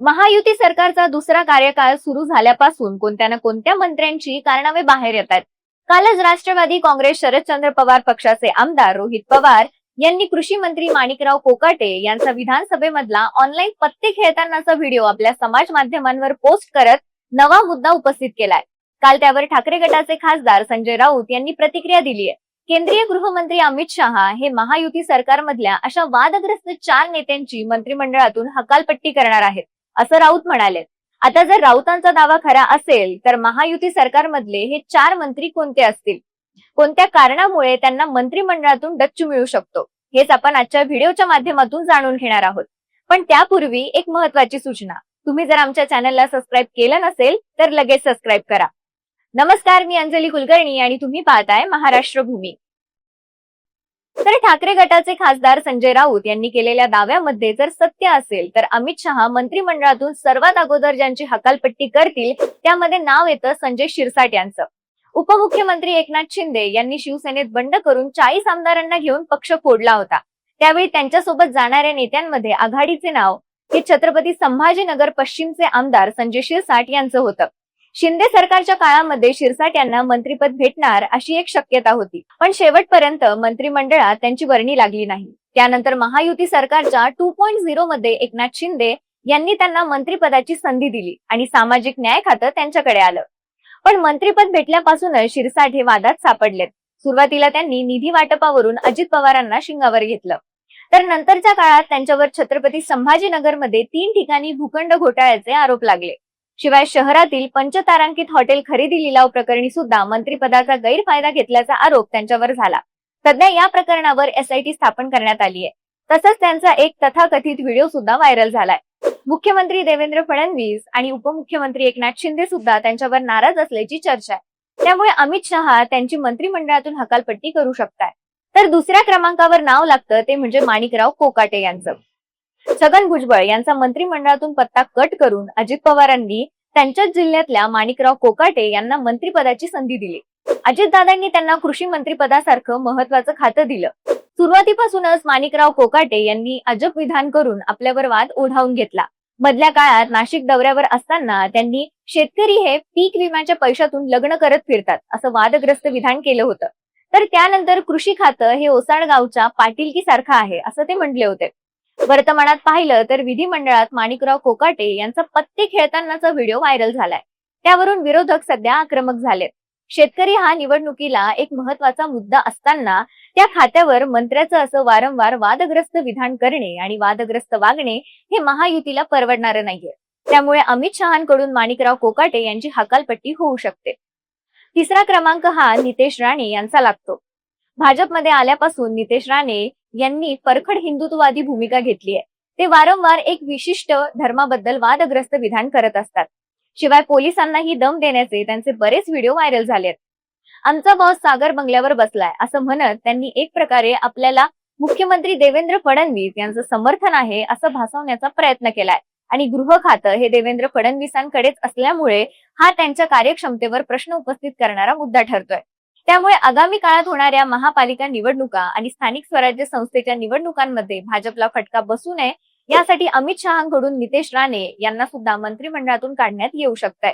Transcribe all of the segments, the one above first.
महायुती सरकारचा दुसरा कार्यकाळ सुरू झाल्यापासून कोणत्या ना कोणत्या मंत्र्यांची कारणावे बाहेर येत आहेत. कालच राष्ट्रवादी काँग्रेस शरदचंद्र पवार पक्षाचे आमदार रोहित पवार यांनी कृषी मंत्री माणिकराव कोकाटे यांचा विधानसभेमधला ऑनलाईन पत्ते खेळतानाचा व्हिडिओ आपल्या समाज माध्यमांवर पोस्ट करत नवा मुद्दा उपस्थित केलाय. काल त्यावर ठाकरे गटाचे खासदार संजय राऊत यांनी प्रतिक्रिया दिली आहे. केंद्रीय गृहमंत्री अमित शहा हे महायुती सरकारमधल्या अशा वादग्रस्त चार नेत्यांची मंत्रिमंडळातून हकालपट्टी करणार आहेत. असं राऊत म्हणाले. आता जर राऊतांचा दावा खरा असेल तर महायुती सरकारमधले हे चार मंत्री कोणते असतील? कोणत्या कारणामुळे त्यांना मंत्रिमंडळातून डच्चू मिळू शकतो? हेच आपण आजच्या व्हिडिओच्या माध्यमातून जाणून घेणार आहोत. पण त्यापूर्वी एक महत्वाची सूचना. तुम्ही जर आमच्या चॅनलला सबस्क्राईब केलं नसेल तर लगेच सबस्क्राईब करा. नमस्कार मी अंजली कुलकर्णी आणि तुम्ही पाहताय महाराष्ट्र भूमी. तर ठाकरे गटाचे खासदार संजय राऊत यांनी केलेल्या दाव्यामध्ये जर सत्य असेल तर अमित शहा मंत्रिमंडळातून सर्वात अगोदर ज्यांची हकालपट्टी करतील त्यामध्ये नाव येतं संजय शिरसाट यांचं. उपमुख्यमंत्री एकनाथ शिंदे यांनी शिवसेनेत बंड करून चाळीस आमदारांना घेऊन पक्ष फोडला होता. त्यावेळी त्यांच्यासोबत जाणाऱ्या नेत्यांमध्ये आघाडीचे नाव हे छत्रपती संभाजीनगर पश्चिमचे आमदार संजय शिरसाट यांचं होतं. शिंदे सरकारच्या काळामध्ये शिरसाट यांना मंत्रीपद भेटणार अशी एक शक्यता होती. पण शेवटपर्यंत मंत्रिमंडळात त्यांची वर्णी लागली नाही. त्यानंतर महायुती सरकारच्या टू पॉईंट झिरो मध्ये एकनाथ शिंदे यांनी त्यांना मंत्रिपदाची संधी दिली आणि सामाजिक न्याय खातं त्यांच्याकडे आलं. पण मंत्रीपद भेटल्यापासूनच शिरसाट हे वादात सापडलेत. सुरुवातीला त्यांनी निधी वाटपावरून अजित पवारांना शिंगावर घेतलं. तर नंतरच्या काळात त्यांच्यावर छत्रपती संभाजीनगरमध्ये तीन ठिकाणी भूखंड घोटाळ्याचे आरोप लागले. शिवाय शहरातील पंचतारांकित हॉटेल खरेदी लिलाव प्रकरणी सुद्धा मंत्रीपदाचा गैरफायदा घेतल्याचा आरोप त्यांच्यावर झाला. सध्या या प्रकरणावर एसआयटी स्थापन करण्यात आली आहे. तसंच त्यांचा एक तथाकथित व्हिडिओ सुद्धा व्हायरल झालाय. मुख्यमंत्री देवेंद्र फडणवीस आणि उपमुख्यमंत्री एकनाथ शिंदे सुद्धा त्यांच्यावर नाराज असल्याची चर्चा आहे. त्यामुळे अमित शहा त्यांची मंत्रिमंडळातून हकालपट्टी करू शकताय. तर दुसऱ्या क्रमांकावर नाव लागतं ते म्हणजे माणिकराव कोकाटे यांचं. छगन भुजबळ यांचा मंत्रिमंडळातून पत्ता कट करून अजित पवारांनी त्यांच्याच जिल्ह्यातल्या माणिकराव कोकाटे यांना मंत्रिपदाची संधी दिली. अजितदादांनी त्यांना कृषी मंत्रिपदासारखं महत्वाचं खातं दिलं. सुरुवातीपासूनच माणिकराव कोकाटे यांनी अजब विधान करून आपल्यावर वाद ओढावून घेतला. मधल्या काळात नाशिक दौऱ्यावर असताना त्यांनी शेतकरी हे पीक विम्याच्या पैशातून लग्न करत फिरतात असं वादग्रस्त विधान केलं होतं. तर त्यानंतर कृषी खातं हे ओसाड गावच्या पाटीलकी सारखं आहे असं ते म्हटले होते. वर्तमानात पाहिलं तर विधिमंडळात माणिकराव कोकाटे यांचा पत्ते खेळतानाचा व्हिडिओ व्हायरल झालाय. त्यावरून विरोधक सध्या आक्रमक झालेत. शेतकरी हा निवडणुकीला एक महत्त्वाचा मुद्दा असताना त्या खात्यावर मंत्र्याचं असं वारंवार वादग्रस्त विधान करणे आणि वादग्रस्त वागणे हे महायुतीला परवडणारं नाहीये. त्यामुळे अमित शहाकडून माणिकराव कोकाटे यांची हकालपट्टी होऊ शकते. तिसरा क्रमांक हा नितेश राणे यांचा लागतो. भाजपमध्ये आल्यापासून नितेश राणे यांनी परखड हिंदुत्ववादी भूमिका घेतली आहे. ते वारंवार एक विशिष्ट धर्माबद्दल वादग्रस्त विधान करत असतात. शिवाय पोलिसांनाही दम देण्याचे त्यांचे बरेच व्हिडिओ व्हायरल झालेत. आमचा बॉस सागर बंगल्यावर बसलाय असं म्हणत त्यांनी एक प्रकारे आपल्याला मुख्यमंत्री देवेंद्र फडणवीस यांचं समर्थन आहे असं भासवण्याचा प्रयत्न केलाय. आणि गृह खातं हे देवेंद्र फडणवीसांकडेच असल्यामुळे हा त्यांच्या कार्यक्षमतेवर प्रश्न उपस्थित करणारा मुद्दा ठरतोय. त्यामुळे आगामी काळात होणाऱ्या महापालिका निवडणुका आणि स्थानिक स्वराज्य संस्थेच्या निवडणुकांमध्ये भाजपला फटका बसू नये यासाठी अमित शहाकडून नितेश राणे यांना सुद्धा मंत्रिमंडळातून काढण्यात येऊ शकतंय.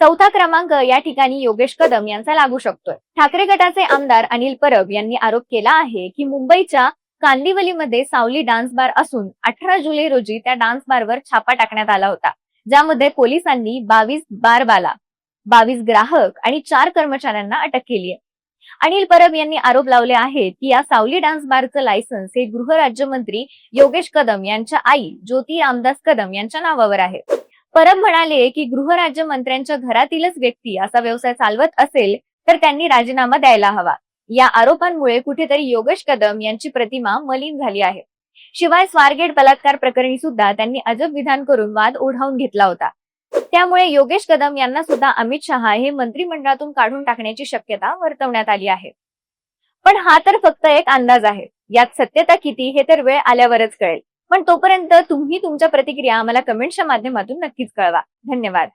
चौथा क्रमांक या ठिकाणी योगेश कदम यांचा लागू शकतोय. ठाकरे गटाचे आमदार अनिल परब यांनी आरोप केला आहे की मुंबईच्या कांदिवलीमध्ये सावली डान्स बार असून अठरा जुलै रोजी त्या डान्स बारवर छापा टाकण्यात आला होता ज्यामध्ये पोलिसांनी बावीस बारबाला बावीस ग्राहक आणि चार कर्मचाऱ्यांना अटक केली आहे अनिल परब यांनी आरोप लावले आहेत की या सावली डान्स बारचं लायसन्स हे गृहराज्यमंत्री योगेश कदम यांच्या आई ज्योती रामदास कदम यांच्या नावावर आहे. परब म्हणाले की गृहराज्यमंत्र्यांच्या घरातीलच व्यक्ती असा व्यवसाय चालवत असेल तर त्यांनी राजीनामा द्यायला हवा. या आरोपांमुळे कुठेतरी योगेश कदम यांची प्रतिमा मलिन झाली आहे. शिवाय स्वारगेट बलात्कार प्रकरणी सुद्धा त्यांनी अजब विधान करून वाद ओढावून घेतला होता. त्यामुळे योगेश कदम यांना सुद्धा अमित शहा हे मंत्रिमंडळातून काढून टाकण्याची शक्यता वर्तवण्यात आली आहे. पण हा तर फक्त एक अंदाज आहे. यात सत्यता किती हे तर वेळ आल्यावरच कळेल. पण तोपर्यंत तुम्ही तुमच्या प्रतिक्रिया आम्हाला कमेंटच्या माध्यमातून नक्कीच कळवा. धन्यवाद.